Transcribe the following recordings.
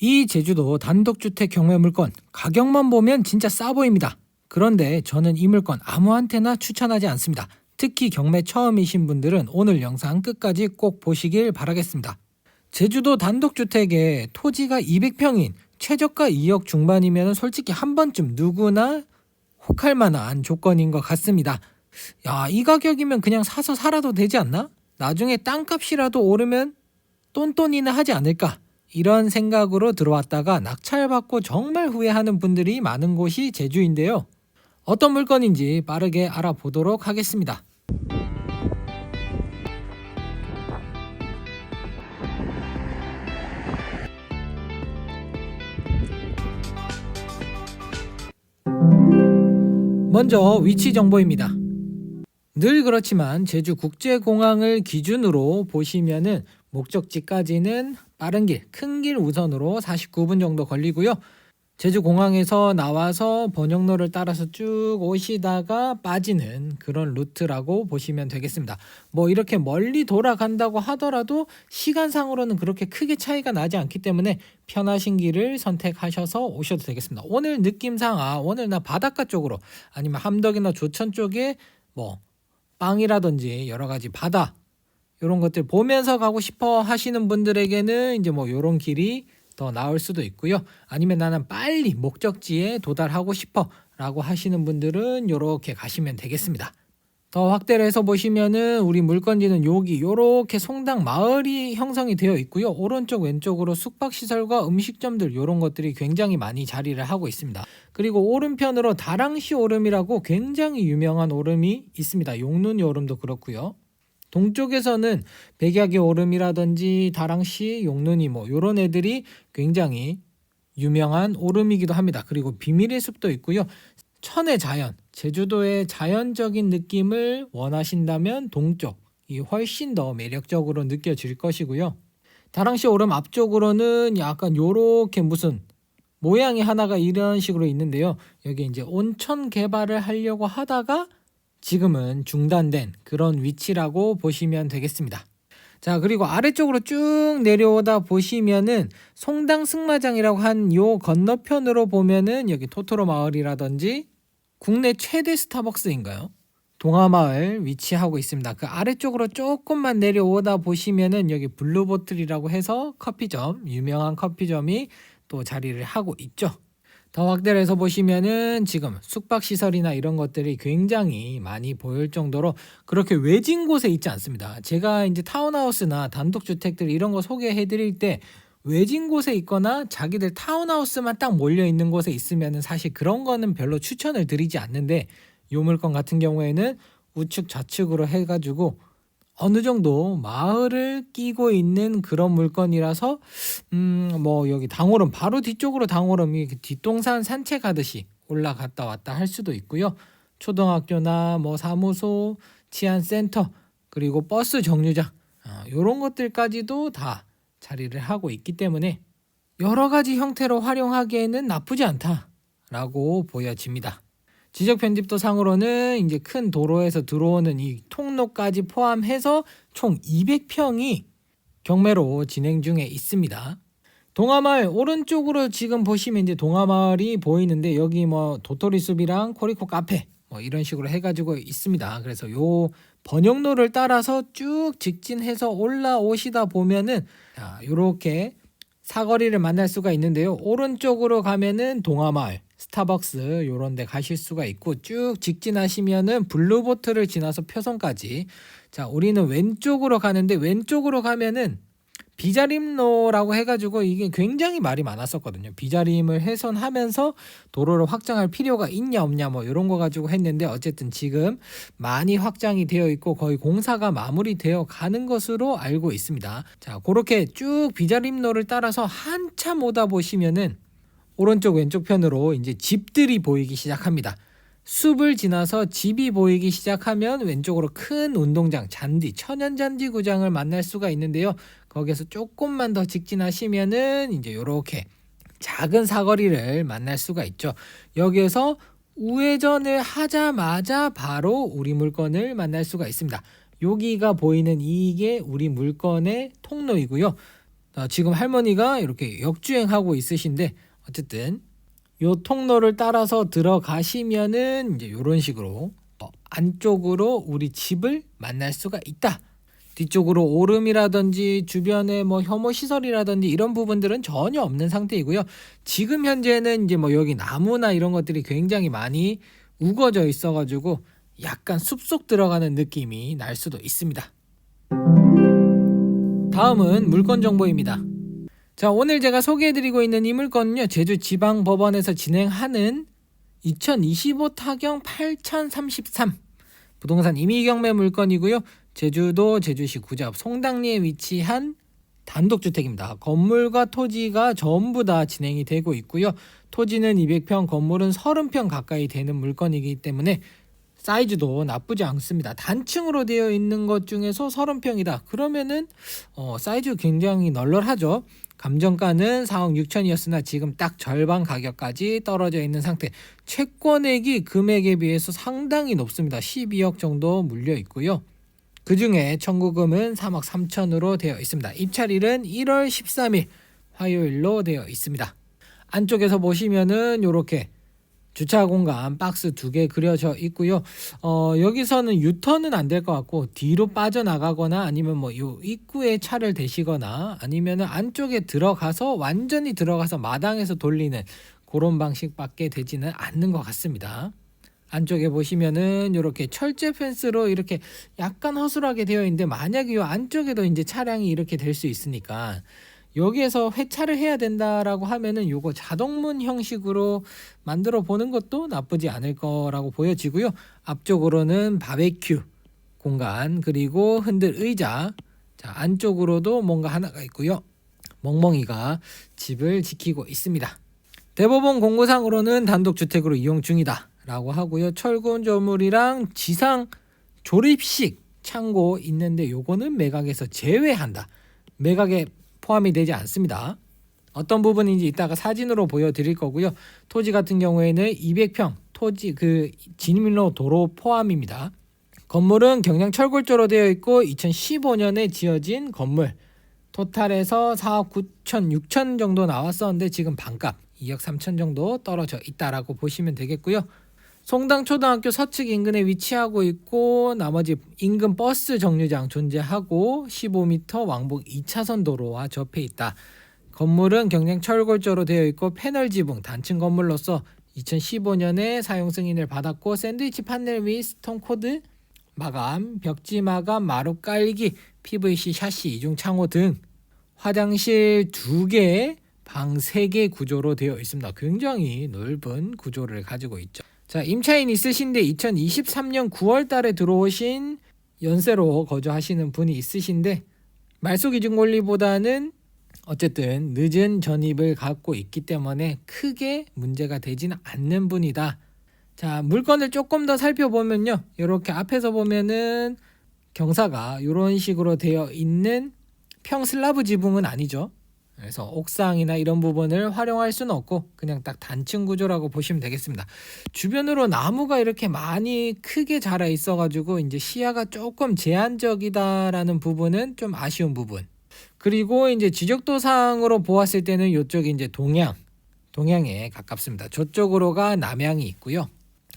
이 제주도 단독주택 경매 물건 가격만 보면 진짜 싸 보입니다. 그런데 저는 이 물건 아무한테나 추천하지 않습니다. 특히 경매 처음이신 분들은 오늘 영상 끝까지 꼭 보시길 바라겠습니다. 제주도 단독주택에 토지가 200평인 최저가 2억 중반이면 솔직히 한 번쯤 누구나 혹할 만한 조건인 것 같습니다. 야, 이 가격이면 그냥 사서 살아도 되지 않나? 나중에 땅값이라도 오르면 똔똔이나 하지 않을까? 이런 생각으로 들어왔다가 낙찰받고 정말 후회하는 분들이 많은 곳이 제주인데요. 어떤 물건인지 빠르게 알아보도록 하겠습니다. 먼저 위치 정보입니다. 늘 그렇지만 제주 국제공항을 기준으로 보시면은 목적지까지는 빠른 길, 큰 길 우선으로 49분 정도 걸리고요. 제주 공항에서 나와서 번영로를 따라서 쭉 오시다가 빠지는 그런 루트라고 보시면 되겠습니다. 뭐 이렇게 멀리 돌아간다고 하더라도 시간상으로는 그렇게 크게 차이가 나지 않기 때문에 편하신 길을 선택하셔서 오셔도 되겠습니다. 오늘 느낌상 아 오늘 나 바닷가 쪽으로 아니면 함덕이나 조천 쪽에 뭐 빵이라든지 여러 가지 바다 이런 것들 보면서 가고 싶어 하시는 분들에게는 이제 뭐 이런 길이 더 나을 수도 있고요. 아니면 나는 빨리 목적지에 도달하고 싶어 라고 하시는 분들은 이렇게 가시면 되겠습니다. 더 확대를 해서 보시면은 우리 물건지는 여기 요렇게 송당 마을이 형성이 되어 있고요. 오른쪽 왼쪽으로 숙박 시설과 음식점들 요런 것들이 굉장히 많이 자리를 하고 있습니다. 그리고 오른편으로 다랑시 오름이라고 굉장히 유명한 오름이 있습니다. 용눈이 오름도 그렇고요. 동쪽에서는 백약의 오름이라든지 다랑시 용눈이 뭐 요런 애들이 굉장히 유명한 오름이기도 합니다. 그리고 비밀의 숲도 있고요. 천의 자연, 제주도의 자연적인 느낌을 원하신다면 동쪽이 훨씬 더 매력적으로 느껴질 것이고요. 다랑시 오름 앞쪽으로는 약간 요렇게 무슨 모양이 하나가 이런 식으로 있는데요. 여기 이제 온천 개발을 하려고 하다가 지금은 중단된 그런 위치라고 보시면 되겠습니다. 자, 그리고 아래쪽으로 쭉 내려오다 보시면은 송당 승마장이라고 한 요 건너편으로 보면은 여기 토토로 마을이라든지 국내 최대 스타벅스인가요? 동아마을 위치하고 있습니다. 그 아래쪽으로 조금만 내려오다 보시면은 여기 블루보틀이라고 해서 커피점, 유명한 커피점이 또 자리를 하고 있죠. 더 확대를 해서 보시면은 지금 숙박 시설이나 이런 것들이 굉장히 많이 보일 정도로 그렇게 외진 곳에 있지 않습니다. 제가 이제 타운하우스나 단독 주택들 이런 거 소개해 드릴 때 외진 곳에 있거나 자기들 타운하우스만 딱 몰려 있는 곳에 있으면은 사실 그런 거는 별로 추천을 드리지 않는데 요 물건 같은 경우에는 우측 좌측으로 해 가지고 어느 정도 마을을 끼고 있는 그런 물건이라서 음 뭐 여기 당오름 바로 뒤쪽으로 당오름이 뒷동산 산책하듯이 올라갔다 왔다 할 수도 있고요. 초등학교나 뭐 사무소, 치안센터 그리고 버스 정류장 아, 이런 것들까지도 다 자리를 하고 있기 때문에 여러 가지 형태로 활용하기에는 나쁘지 않다라고 보여집니다. 지적 편집도 상으로는 이제 큰 도로에서 들어오는 이 통로까지 포함해서 총 200평이 경매로 진행 중에 있습니다. 동아마을 오른쪽으로 지금 보시면 이제 동아마을이 보이는데 여기 뭐 도토리 숲이랑 코리코 카페 뭐 이런 식으로 해가지고 있습니다. 그래서 요 번영로를 따라서 쭉 직진해서 올라오시다 보면은 자 요렇게 사거리를 만날 수가 있는데요. 오른쪽으로 가면은 동아마을 스타벅스 요런 데 가실 수가 있고 쭉 직진하시면은 블루보트를 지나서 표선까지 자 우리는 왼쪽으로 가는데 왼쪽으로 가면은 비자림로라고 해가지고 이게 굉장히 말이 많았었거든요. 비자림을 훼손하면서 도로를 확장할 필요가 있냐 없냐 뭐 이런 거 가지고 했는데 어쨌든 지금 많이 확장이 되어 있고 거의 공사가 마무리되어 가는 것으로 알고 있습니다. 자 그렇게 쭉 비자림로를 따라서 한참 오다 보시면은 오른쪽 왼쪽 편으로 이제 집들이 보이기 시작합니다. 숲을 지나서 집이 보이기 시작하면 왼쪽으로 큰 운동장, 잔디, 천연 잔디 구장을 만날 수가 있는데요. 거기에서 조금만 더 직진하시면은 이제 이렇게 작은 사거리를 만날 수가 있죠. 여기에서 우회전을 하자마자 바로 우리 물건을 만날 수가 있습니다. 여기가 보이는 이게 우리 물건의 통로이고요. 어, 지금 할머니가 이렇게 역주행하고 있으신데 어쨌든 요 통로를 따라서 들어가시면은 이제 요런 식으로 어, 안쪽으로 우리 집을 만날 수가 있다. 뒤쪽으로 오름이라든지 주변에 뭐 혐오 시설이라든지 이런 부분들은 전혀 없는 상태이고요. 지금 현재는 이제 뭐 여기 나무나 이런 것들이 굉장히 많이 우거져 있어 가지고 약간 숲속 들어가는 느낌이 날 수도 있습니다. 다음은 물건 정보입니다. 자, 오늘 제가 소개해드리고 있는 이 물건은요, 제주 지방법원에서 진행하는 2025 타경 8033 부동산 임의경매 물건이고요. 제주도 제주시 구잡 송당리에 위치한 단독주택입니다. 건물과 토지가 전부 다 진행이 되고 있고요. 토지는 200평, 건물은 30평 가까이 되는 물건이기 때문에 사이즈도 나쁘지 않습니다. 단층으로 되어 있는 것 중에서 30평이다. 그러면은 어, 사이즈 굉장히 널널하죠. 감정가는 4억 6천이었으나 지금 딱 절반 가격까지 떨어져 있는 상태. 채권액이 금액에 비해서 상당히 높습니다. 12억 정도 물려 있고요. 그 중에 청구금은 3억 3천으로 되어 있습니다. 입찰일은 1월 13일 화요일로 되어 있습니다. 안쪽에서 보시면은 이렇게 주차 공간 박스 두 개 그려져 있고요. 어, 여기서는 유턴은 안 될 것 같고 뒤로 빠져나가거나 아니면 뭐 요 입구에 차를 대시거나 아니면은 안쪽에 들어가서 완전히 들어가서 마당에서 돌리는 그런 방식밖에 되지는 않는 것 같습니다. 안쪽에 보시면은 이렇게 철제 펜스로 이렇게 약간 허술하게 되어 있는데 만약에 이 안쪽에도 이제 차량이 이렇게 될 수 있으니까 여기에서 회차를 해야 된다라고 하면은 요거 자동문 형식으로 만들어 보는 것도 나쁘지 않을 거라고 보여지고요. 앞쪽으로는 바베큐 공간 그리고 흔들 의자 자 안쪽으로도 뭔가 하나가 있고요. 멍멍이가 집을 지키고 있습니다. 대법원 공고상으로는 단독 주택으로 이용 중이다. 라고 하고요. 철근 조물이랑 지상 조립식 창고 있는데 요거는 매각에서 제외한다. 매각에 포함이 되지 않습니다. 어떤 부분인지 이따가 사진으로 보여드릴 거고요. 토지 같은 경우에는 200평 토지 그 진입로 도로 포함입니다. 건물은 경량 철골조로 되어 있고 2015년에 지어진 건물. 토탈에서 4억 9천 6천 정도 나왔었는데 지금 반값 2억 3천 정도 떨어져 있다라고 보시면 되겠고요. 송당 초등학교 서측 인근에 위치하고 있고 나머지 인근 버스 정류장 존재하고 15m 왕복 2차선 도로와 접해 있다. 건물은 경량 철골조로 되어 있고 패널 지붕 단층 건물로서 2015년에 사용 승인을 받았고 샌드위치 판넬 및 스톤 코드 마감, 벽지 마감, 마루 깔기, PVC 샤시 이중 창호 등 화장실 두 개, 방세개 구조로 되어 있습니다. 굉장히 넓은 구조를 가지고 있죠. 자, 임차인 있으신데 2023년 9월 달에 들어오신 연세로 거주하시는 분이 있으신데 말소 기준 권리보다는 어쨌든 늦은 전입을 갖고 있기 때문에 크게 문제가 되지는 않는 분이다. 자, 물건을 조금 더 살펴보면요. 이렇게 앞에서 보면은 경사가 이런 식으로 되어 있는 평 슬라브 지붕은 아니죠. 그래서 옥상이나 이런 부분을 활용할 수는 없고 그냥 딱 단층 구조라고 보시면 되겠습니다. 주변으로 나무가 이렇게 많이 크게 자라 있어 가지고 이제 시야가 조금 제한적이다라는 부분은 좀 아쉬운 부분. 그리고 이제 지적도상으로 보았을 때는 이쪽이 이제 동양 동양에 가깝습니다. 저쪽으로가 남양이 있고요.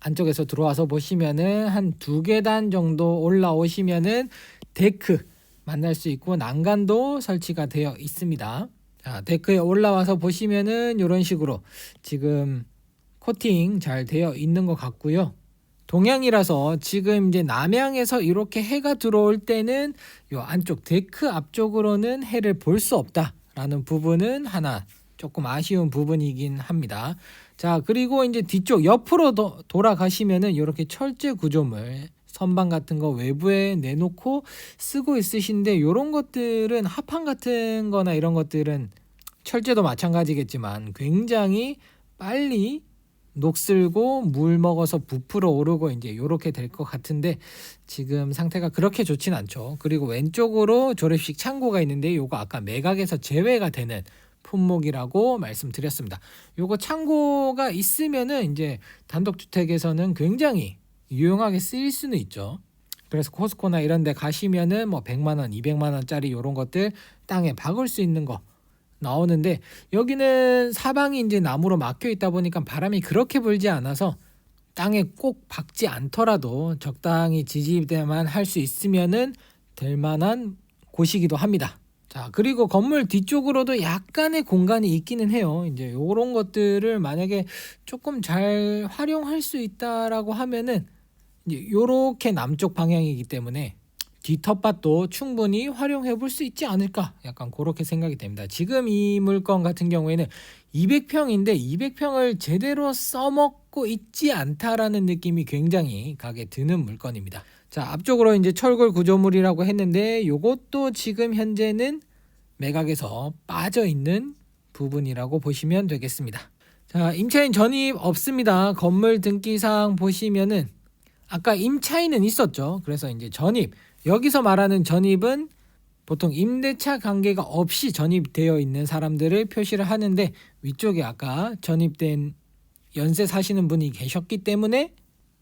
안쪽에서 들어와서 보시면은 한 두 계단 정도 올라오시면은 데크 만날 수 있고 난간도 설치가 되어 있습니다. 자, 데크에 올라와서 보시면은 이런 식으로 지금 코팅 잘 되어 있는 것 같고요. 동양이라서 지금 이제 남양에서 이렇게 해가 들어올 때는 요 안쪽 데크 앞쪽으로는 해를 볼 수 없다라는 부분은 하나 조금 아쉬운 부분이긴 합니다. 자, 그리고 이제 뒤쪽 옆으로 도, 돌아가시면은 이렇게 철제 구조물 선반 같은 거 외부에 내놓고 쓰고 있으신데 이런 것들은 합판 같은 거나 이런 것들은 철제도 마찬가지겠지만 굉장히 빨리 녹슬고 물 먹어서 부풀어 오르고 이제 이렇게 될 것 같은데 지금 상태가 그렇게 좋진 않죠. 그리고 왼쪽으로 조립식 창고가 있는데 요거 아까 매각에서 제외가 되는 품목이라고 말씀드렸습니다. 요거 창고가 있으면은 이제 단독주택에서는 굉장히 유용하게 쓰일 수는 있죠. 그래서 코스코나 이런 데 가시면은 뭐 100만 원, 200만 원짜리 요런 것들 땅에 박을 수 있는 거 나오는데 여기는 사방이 이제 나무로 막혀 있다 보니까 바람이 그렇게 불지 않아서 땅에 꼭 박지 않더라도 적당히 지지대만 할 수 있으면은 될 만한 곳이기도 합니다. 자, 그리고 건물 뒤쪽으로도 약간의 공간이 있기는 해요. 이제 요런 것들을 만약에 조금 잘 활용할 수 있다라고 하면은 이제 요렇게 남쪽 방향이기 때문에 뒤텃밭도 충분히 활용해 볼 수 있지 않을까 약간 그렇게 생각이 됩니다. 지금 이 물건 같은 경우에는 200평인데 200평을 제대로 써먹고 있지 않다라는 느낌이 굉장히 가게 드는 물건입니다. 자 앞쪽으로 이제 철골 구조물이라고 했는데 요것도 지금 현재는 매각에서 빠져 있는 부분이라고 보시면 되겠습니다. 자 임차인 전입 없습니다. 건물 등기상 보시면은 아까 임차인은 있었죠. 그래서 이제 전입 여기서 말하는 전입은 보통 임대차 관계가 없이 전입되어 있는 사람들을 표시를 하는데 위쪽에 아까 전입된 연세 사시는 분이 계셨기 때문에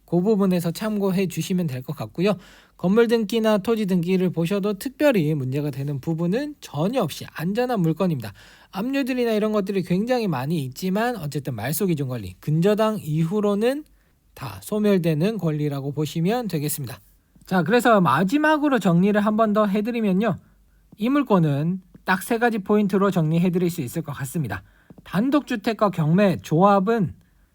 그 부분에서 참고해 주시면 될 것 같고요. 건물 등기나 토지 등기를 보셔도 특별히 문제가 되는 부분은 전혀 없이 안전한 물건입니다. 압류들이나 이런 것들이 굉장히 많이 있지만 어쨌든 말소 기준 권리 근저당 이후로는 다 소멸되는 권리라고 보시면 되겠습니다. 자, 그래서 마지막으로 정리를 한 번 더 해드리면요. 이 물건은 딱 세 가지 포인트로 정리해드릴 수 있을 것 같습니다. 단독주택과 경매, 조합은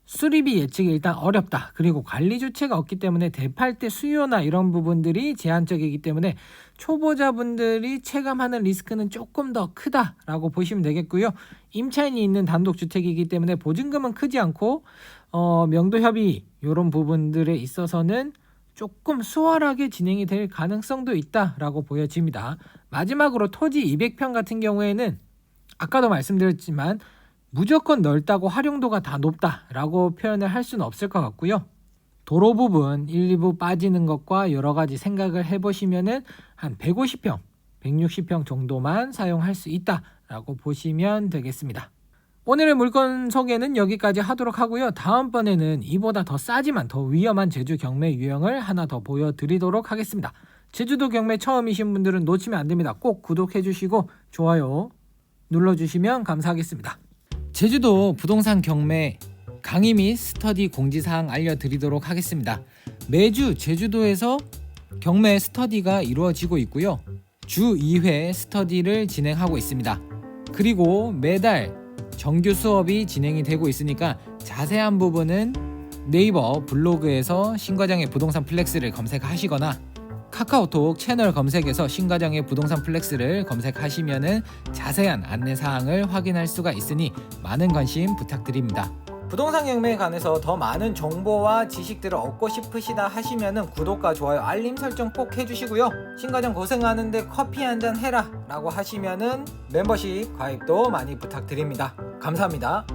수리비 예측이 일단 어렵다. 그리고 관리 주체가 없기 때문에 대팔 때 수요나 이런 부분들이 제한적이기 때문에 초보자분들이 체감하는 리스크는 조금 더 크다라고 보시면 되겠고요. 임차인이 있는 단독주택이기 때문에 보증금은 크지 않고 어, 명도협의 이런 부분들에 있어서는 조금 수월하게 진행이 될 가능성도 있다라고 보여집니다. 마지막으로 토지 200평 같은 경우에는 아까도 말씀드렸지만 무조건 넓다고 활용도가 다 높다라고 표현을 할 수는 없을 것 같고요. 도로 부분 1, 2부 빠지는 것과 여러 가지 생각을 해보시면은 한 150평, 160평 정도만 사용할 수 있다라고 보시면 되겠습니다. 오늘의 물건 소개는 여기까지 하도록 하고요. 다음번에는 이보다 더 싸지만 더 위험한 제주 경매 유형을 하나 더 보여드리도록 하겠습니다. 제주도 경매 처음이신 분들은 놓치면 안 됩니다. 꼭 구독해 주시고 좋아요 눌러주시면 감사하겠습니다. 제주도 부동산 경매 강의 및 스터디 공지사항 알려드리도록 하겠습니다. 매주 제주도에서 경매 스터디가 이루어지고 있고요. 주 2회 스터디를 진행하고 있습니다. 그리고 매달 정규 수업이 진행이 되고 있으니까 자세한 부분은 네이버 블로그에서 신과장의 부동산 플렉스를 검색하시거나 카카오톡 채널 검색에서 신과장의 부동산 플렉스를 검색하시면은 자세한 안내 사항을 확인할 수가 있으니 많은 관심 부탁드립니다. 부동산 경매에 관해서 더 많은 정보와 지식들을 얻고 싶으시다 하시면은 구독과 좋아요, 알림 설정 꼭 해주시고요. 신과장 고생하는데 커피 한 잔 해라 라고 하시면은 멤버십 가입도 많이 부탁드립니다. 감사합니다.